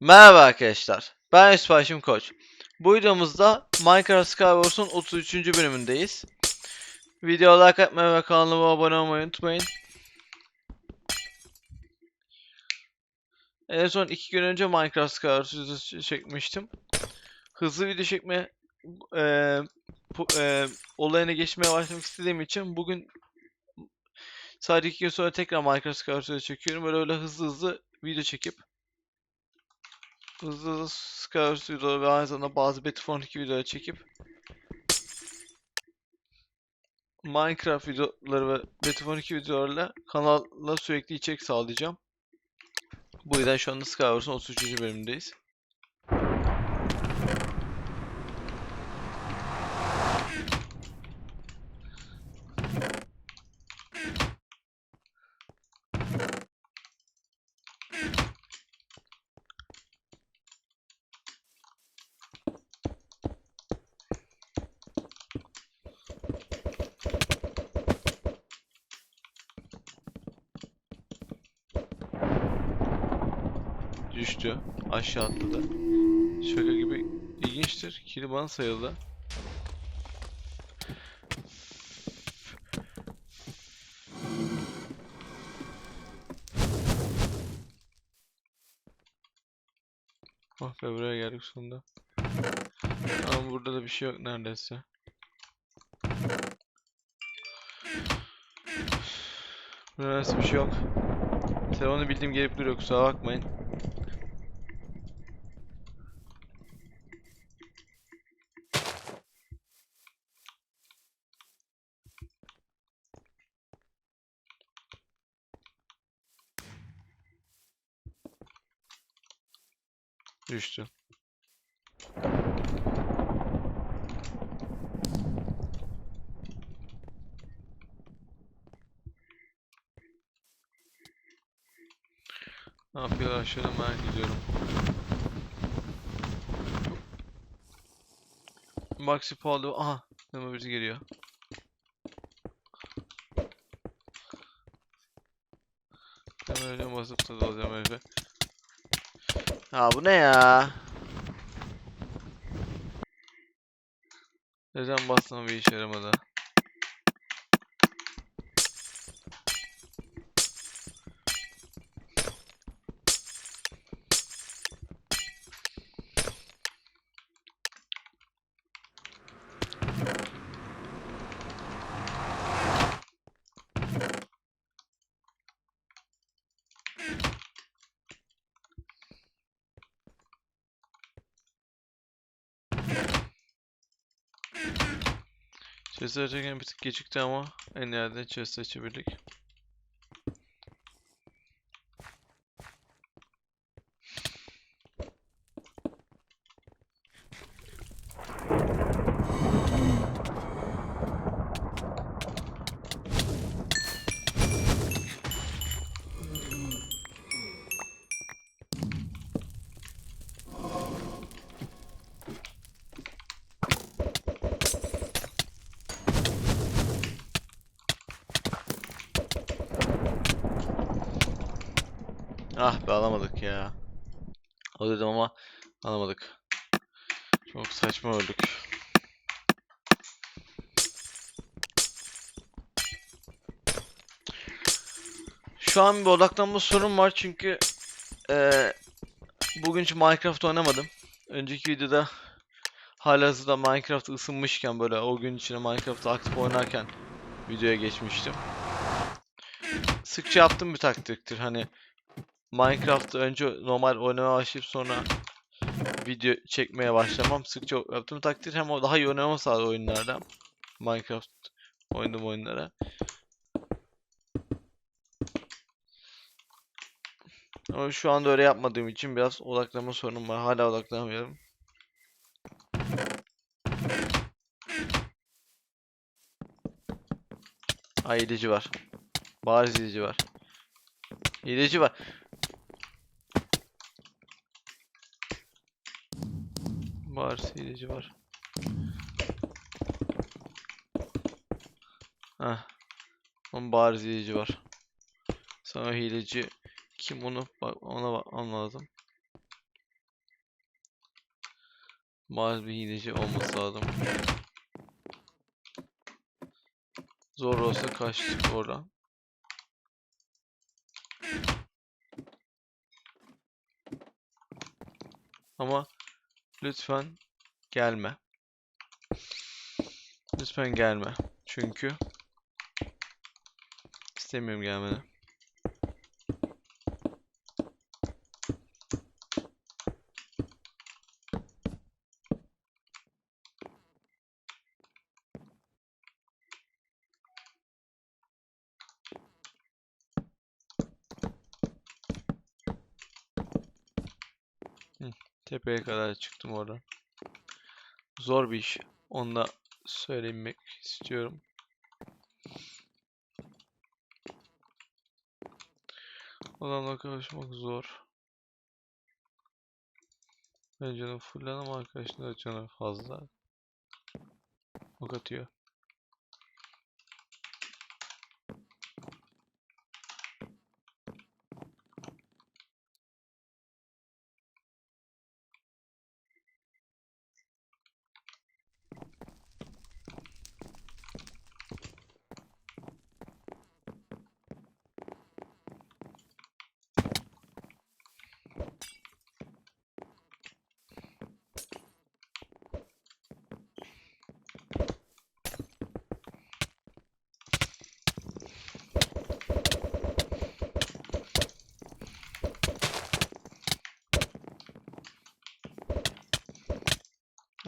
Merhaba arkadaşlar. Ben Yusuf Haşim Koç. Bu videomuzda Minecraft Skywars'un 33. bölümündeyiz. Videoya like atmayı ve kanalıma abone olmayı unutmayın. En son 2 gün önce Minecraft Skywars videosu çekmiştim. Hızlı video çekme eee, pu- eee, olayına geçmeye başlamak istediğim için bugün sadece 2 gün sonra tekrar Minecraft Skywars videosu çekiyorum. Böyle öyle hızlı hızlı video çekip hızlı hızlı Skywars videoları ve aynı zamanda bazı Battlefront 2 videoları çekip Minecraft videoları ve Battlefront 2 videolarıyla kanala sürekli içerik sağlayacağım. Bu yüzden şu anda Skywars'un 33. bölümündeyiz. Düştü. Aşağı atladı. Şaka gibi ilginçtir. Kili bana sayıldı. Oh be buraya geldik sonunda. Ama burada da bir şey yok neredeyse. Neredeyse bir şey yok. Telefonu bildiğim gelip duruyor kusura bakmayın. Düştü. Ne yapıyorlar aşağıda merak ediyorum. Maxi Paul'u aha hemen birisi geliyor. Hemen öyle basıp da dalacağım herife. Ha bu ne ya? Neden bastım bir işe yaramadı? Chest bir tık gecikti ama en nihayetinde chest açabildik. Ah be alamadık ya. O dedim ama alamadık. Çok saçma öldük. Şu an bir odaklanma sorun var çünkü eee bugün hiç Minecraft oynamadım. Önceki videoda halihazırda Minecraft ısınmışken böyle o gün içinde Minecraft'ı aktif oynarken videoya geçmiştim. Sıkça yaptığım bir taktiktir hani Minecraft'ı önce normal oynamaya başlayıp sonra video çekmeye başlamam. Sıkça yaptığım takdir hem o daha iyi oynamamı sağlar oyunlarda. Minecraft oynadığım oyunlara. Ama şu anda öyle yapmadığım için biraz odaklanma sorunum var. Hala odaklanamıyorum. Ay hileci var. Bariz hileci var. Hileci var. Bariz hileci var. Heh. Onun bariz hileci var. Sana hileci kim onu bak ona bakmam lazım. Bariz bir hileci olması lazım. Zor olsa kaçtık oradan. Ama lütfen gelme. Lütfen gelme. Çünkü istemiyorum gelmeni. Tepeye kadar çıktım oradan. Zor bir iş. Onu da söylemek istiyorum. Adamla konuşmak zor. Ben canım fullen ama arkadaşın da fazla. Ok atıyor.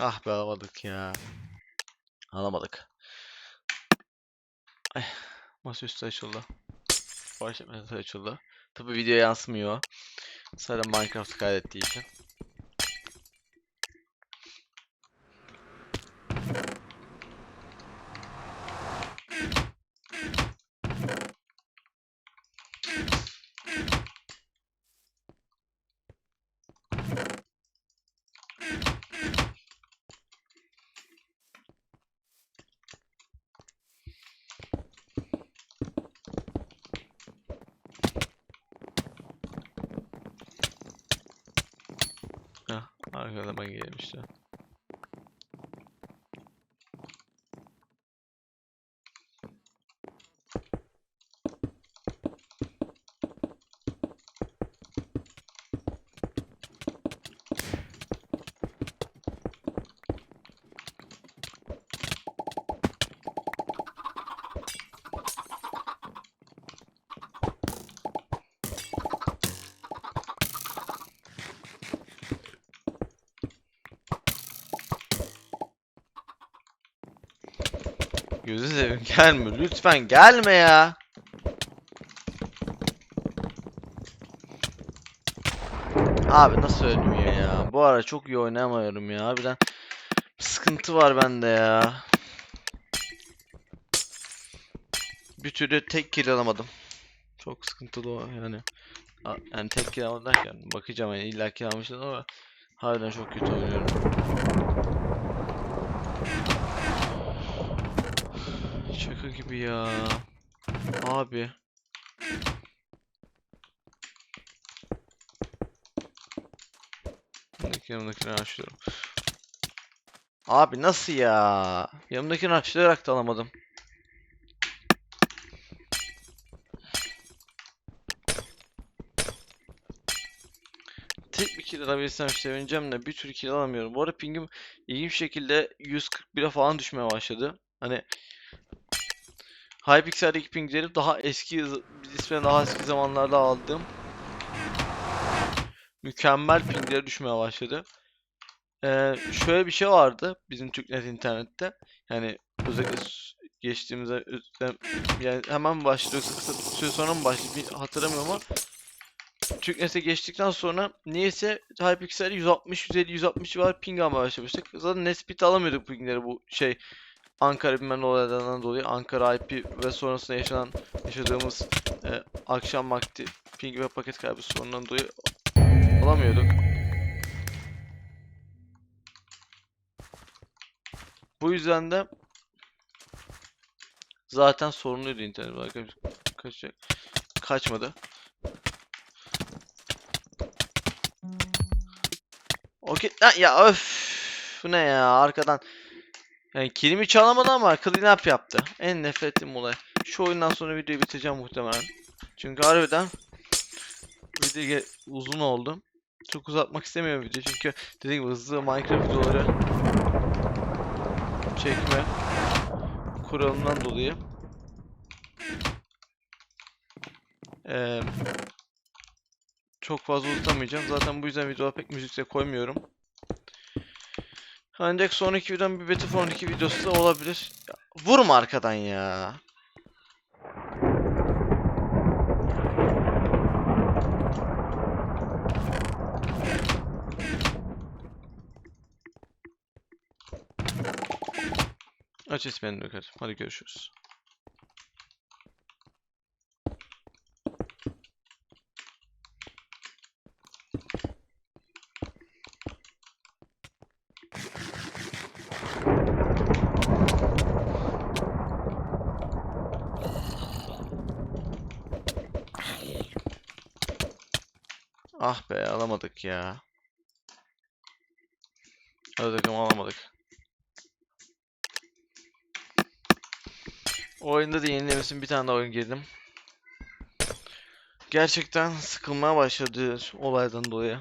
Ah be alamadık ya. Alamadık. Ay, masaüstü açıldı. Etmesi açıldı. Tabi video yansımıyor. Sadece Minecraft kaydettiği için. Heh, arkadan ben Gözü seveyim gelme. Lütfen gelme ya. Abi nasıl ölmüyor ya? Bu ara çok iyi oynayamıyorum ya. Harbiden bir sıkıntı var bende ya. Bir türlü tek kill alamadım. Çok sıkıntılı o yani. Yani tek kill alamadım derken bakacağım yani illa kill almıştım ama harbiden çok kötü oynuyorum. Gibi ya. Abi. Yanımdaki yanımdakini açıyorum. Abi nasıl ya? Yanımdakini açlayarak da alamadım. Tek bir kill alabilsem sevineceğim de bir türlü kill alamıyorum. Bu arada pingim ilginç şekilde 141'e falan düşmeye başladı. Hani Hypixel'deki pingleri daha eski nispeten daha eski zamanlarda aldığım mükemmel pinglere düşmeye başladı. Ee, şöyle bir şey vardı bizim Türknet internette. Yani özellikle s- geçtiğimizde ö- yani hemen yoksa kısa süre sonra mı başladı bir hatırlamıyorum ama Türknet'e geçtikten sonra niyeyse Hypixel'e 160, 150, 160 civarı ping almaya başlamıştık. Zaten Nespit alamıyorduk pingleri bu şey Ankara bilmem olaylarından dolayı Ankara IP ve sonrasında yaşanan yaşadığımız e, akşam vakti ping ve paket kaybı sorunundan dolayı alamıyorduk. Bu yüzden de zaten sorunluydu internet arkadaşlar. Kaçacak. Kaçmadı. Okey. Ya öf. Bu ne ya arkadan. Yani kilimi çalamadı ama clean yaptı. En nefret ettiğim olay. Şu oyundan sonra videoyu bitireceğim muhtemelen. Çünkü harbiden video uzun oldu. Çok uzatmak istemiyorum video çünkü dediğim gibi hızlı Minecraft videoları çekme kuralından dolayı eee, çok fazla uzatamayacağım. Zaten bu yüzden videoya pek müzikle koymuyorum. Ancak sonraki videom bir Battlefront 2 videosu da olabilir. Ya, vurma arkadan ya. Aç ismini hadi. Hadi görüşürüz. Ah be alamadık ya. Hadi bakalım alamadık. Oyunda da yenilemesin bir tane daha oyun girdim. Gerçekten sıkılmaya başladı olaydan dolayı.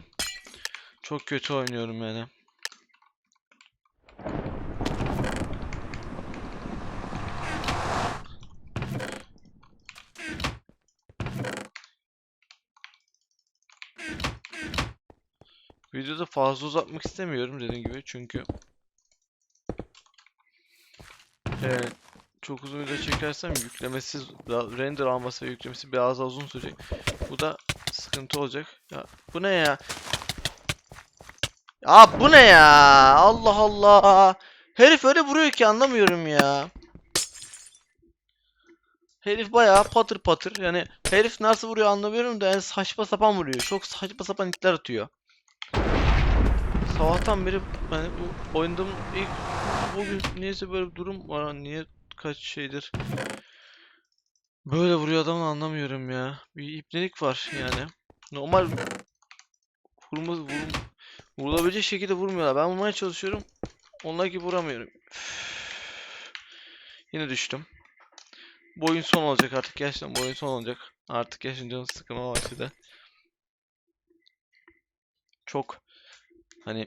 Çok kötü oynuyorum yani. Videoda fazla uzatmak istemiyorum dediğim gibi çünkü Evet, çok uzun video çekersem yüklemesi, render alması ve yüklemesi biraz daha uzun sürecek. Bu da sıkıntı olacak. Ya bu ne ya? Ya bu ne ya? Allah Allah. Herif öyle vuruyor ki anlamıyorum ya. Herif bayağı patır patır. Yani herif nasıl vuruyor anlamıyorum da yani saçma sapan vuruyor. Çok saçma sapan hitler atıyor. Sabahtan beri yani oynadığım ilk bugün niyeyse böyle bir durum var. Niye kaç şeydir böyle vuruyor adamı anlamıyorum ya. Bir ipnelik var yani. Normal vurma, vurum, vurulabilecek şekilde vurmuyorlar. Ben vurmaya çalışıyorum. Onlar gibi vuramıyorum. Yine düştüm. Bu oyun son olacak artık. Gerçekten bu oyun son olacak. Artık gerçekten canım sıkılmaya başladı. Çok hani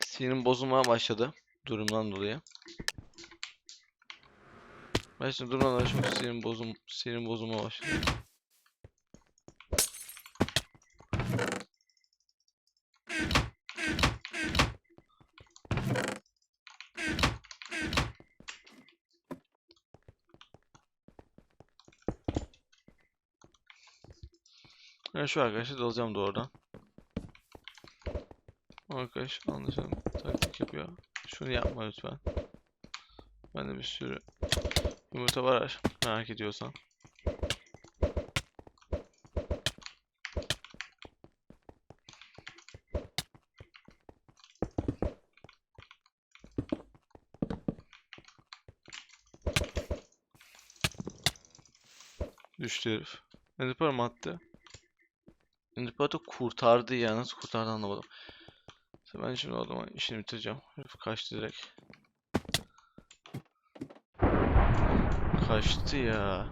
sinirim bozulmaya başladı durumdan dolayı. Ben şimdi durumdan dolayı çok sinirim bozum sinirim bozulmaya başladı. Yani şu arkadaşı dalacağım doğrudan. Arkadaş anlaşılan taktik yapıyor. Şunu yapma lütfen. Bende bir sürü yumurta var merak ediyorsan. Düştü herif. Enderpearl mı attı? Enderpearl'ı kurtardı ya. Nasıl kurtardı anlamadım. İşte ben şimdi o zaman işini bitireceğim. Herif kaçtı direkt. Kaçtı ya.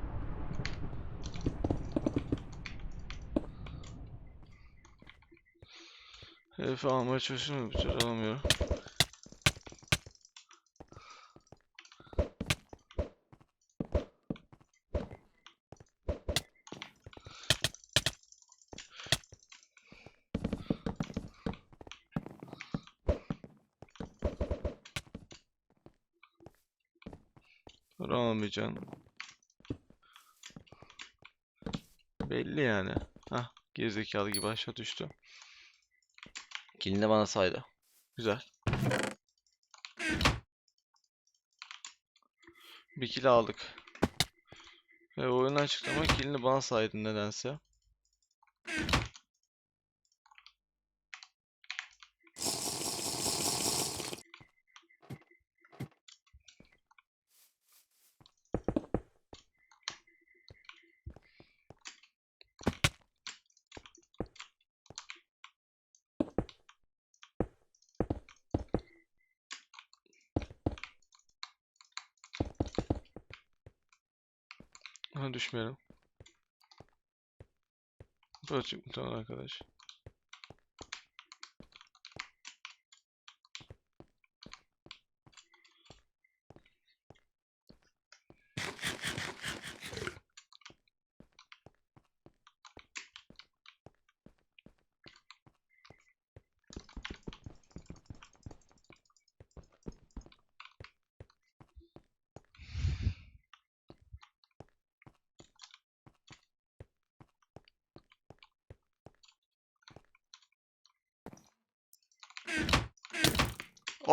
Herifi almaya çalışıyorum bir türlü alamıyorum. Alamayacaksın. Belli yani. Hah, gerizekalı gibi aşağı düştü. Kilini de bana saydı. Güzel. Bir kill aldık. Ve oyundan çıktım ama kilini bana saydı nedense. Ha, düşmeyelim. Böyle çık tamam arkadaş.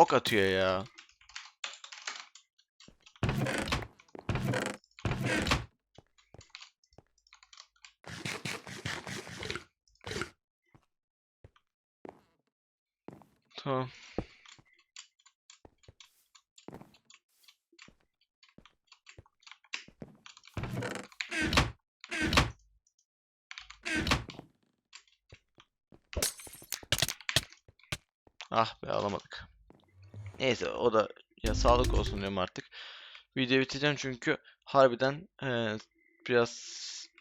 Ok atıyor ya. Tamam. Ah be alamadık. Neyse o da ya sağlık olsun diyorum artık. Video bitireceğim çünkü harbiden eee, biraz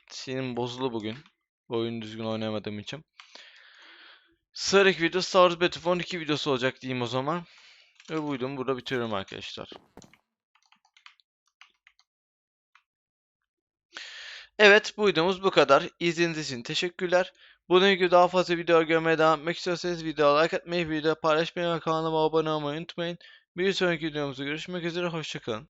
sinirim bozuldu bugün. Oyunu düzgün oynayamadığım için. Sıradaki video Star Wars Battlefront 2 videosu olacak diyeyim o zaman. Ve bu videomu burada bitiriyorum arkadaşlar. Evet bu videomuz bu kadar. İzlediğiniz için teşekkürler. Bunun gibi daha fazla video görmeye devam etmek istiyorsanız videoya like atmayı, video paylaşmayı ve kanalıma abone olmayı unutmayın. Bir sonraki videomuzda görüşmek üzere. Hoşçakalın.